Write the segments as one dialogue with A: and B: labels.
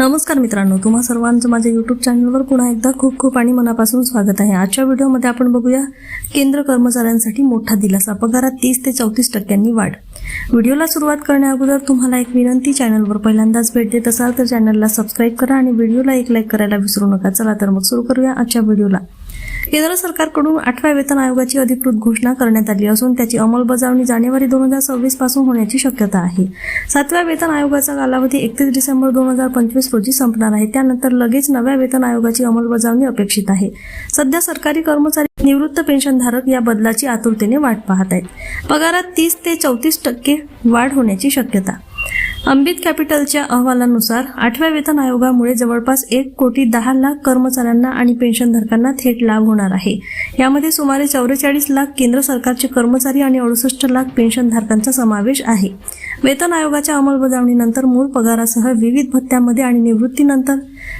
A: नमस्कार मित्रांनो तुम्हा सर्वांचं माझ्या यूट्यूब चॅनलवर पुन्हा एकदा खूप खूप आणि मनापासून स्वागत आहे. आजच्या व्हिडिओमध्ये आपण बघूया केंद्र कर्मचाऱ्यांसाठी मोठा दिलासा पगारात तीस ते चौतीस टक्क्यांनी वाढ. व्हिडिओला सुरुवात करण्याअगोदर तुम्हाला एक विनंती चॅनलवर पहिल्यांदाच भेट देत असाल तर चॅनलला सबस्क्राईब करा आणि व्हिडिओला एक लाईक करायला विसरू नका. चला तर मग सुरू करूया आजच्या व्हिडिओला. केंद्र सरकारकडून आठव्या वेतन आयोगाची अधिकृत घोषणा करण्यात आली असून त्याची अंमलबजावणी जानेवारी दोन हजार सव्वीसपासून होण्याची शक्यता आहे. सातव्या वेतन आयोगाचा कालावधी एकतीस डिसेंबर दोन हजार पंचवीस रोजी संपणार आहे. त्यानंतर लगेच नव्या वेतन आयोगाची अंमलबजावणी अपेक्षित आहे. सध्या सरकारी कर्मचारी निवृत्त पेन्शनधारक या बदलाची आतुरतेने वाट पाहत आहेत. पगारात तीस ते चौतीस टक्के वाढ होण्याची शक्यता अंबित कॅपिटलच्या अहवालानुसार आठव्या वेतन आयोगामुळे जवळपास एक कोटी दहा लाख कर्मचाऱ्यांना आणि पेन्शनधारकांना थेट लाभ होणार आहे. यामध्ये सुमारे चौवेचाळीस लाख केंद्र सरकारचे कर्मचारी आणि अडुसष्ट लाख पेन्शनधारकांचा समावेश आहे. वेतन आयोगाच्या अंमलबजावणीनंतर मूळ पगारासह विविध भत्त्यामध्ये आणि निवृत्तीनंतर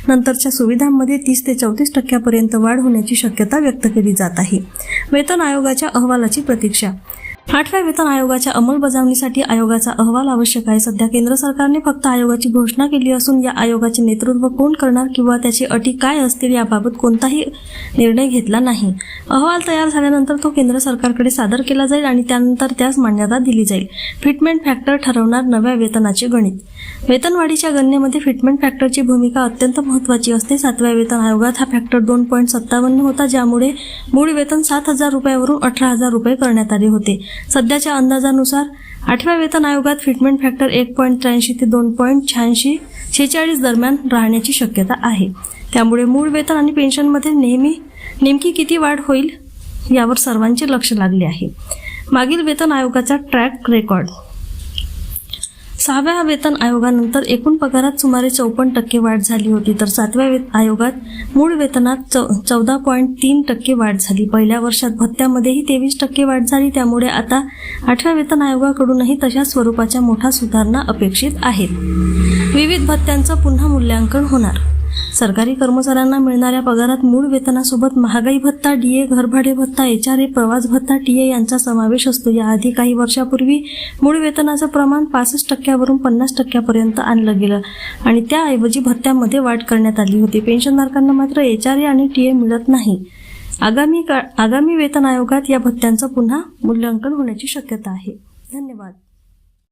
A: नंतरच्या सुविधांमध्ये तीस ते चौतीस टक्क्यापर्यंत वाढ होण्याची शक्यता व्यक्त केली जात आहे. वेतन आयोगाच्या अहवालाची प्रतीक्षा आठव्या वेतन आयोगाच्या अंमलबजावणीसाठी आयोगाचा अहवाल आवश्यक आहे. सध्या केंद्र सरकारने फक्त आयोगाची घोषणा केली असून या आयोगाचे नेतृत्व कोण करणार किंवा त्याची अटी काय असतील याबाबत कोणताही निर्णय घेतला नाही. अहवाल तयार झाल्यानंतर तो केंद्र सरकारकडे सादर केला जाईल आणि त्यानंतर त्यास मान्यता दिली जाईल. फिटमेंट फॅक्टर ठरवणार नव्या वेतनाचे गणित. वेतनवाढीच्या गणनेमध्ये फिटमेंट फॅक्टरची भूमिका अत्यंत महत्त्वाची असते. सातव्या वेतन आयोगात हा फॅक्टर दोन पॉईंट सत्तावन्न होता ज्यामुळे मूळ वेतन सात हजार रुपयावरून अठरा हजार रुपये करण्यात आले होते. सध्याच्या अंदाजानुसार आठव्या वेतन आयोगात फिटमेंट फॅक्टर एक पॉईंट त्र्याऐंशी ते दोन पॉईंट शहाऐंशी छेचाळीस दरम्यान राहण्याची शक्यता आहे. त्यामुळे मूळ वेतन आणि पेन्शनमध्ये नेहमी नेमकी किती वाढ होईल यावर सर्वांचे लक्ष लागले आहे. मागील वेतन आयोगाचा ट्रॅक रेकॉर्ड सहाव्या वेतन आयोगानंतर एकूण पगारात सुमारे चौपन्न टक्के वाढ झाली होती. तर सातव्या वेत आयोगात मूळ वेतनात चौ चौदा पॉईंट तीन टक्के वाढ झाली. पहिल्या वर्षात भत्त्यामध्येही तेवीस टक्के वाढ झाली. त्यामुळे आता आठव्या वेतन आयोगाकडूनही तशा स्वरूपाच्या मोठ्या सुधारणा अपेक्षित आहेत. विविध भत्त्यांचं पुन्हा मूल्यांकन होणार. सरकारी कर्मचाऱ्यांना मिळणाऱ्या पगारात मूळ वेतनासोबत महागाई भत्ता डीए घरभाडे भत्ता एच आर ए प्रवास भत्ता टीए यांचा समावेश असतो. याआधी काही वर्षापूर्वी मूळ वेतनाचं प्रमाण पासष्ट टक्क्यावरून पन्नास टक्क्यापर्यंत आणलं गेलं आणि त्याऐवजी भत्त्यामध्ये वाढ करण्यात आली होती. पेन्शनधारकांना मात्र एच आर ए आणि टीए मिळत नाही. आगामी का आगामी वेतन आयोगात या भत्त्यांचं पुन्हा मूल्यांकन होण्याची शक्यता आहे. धन्यवाद.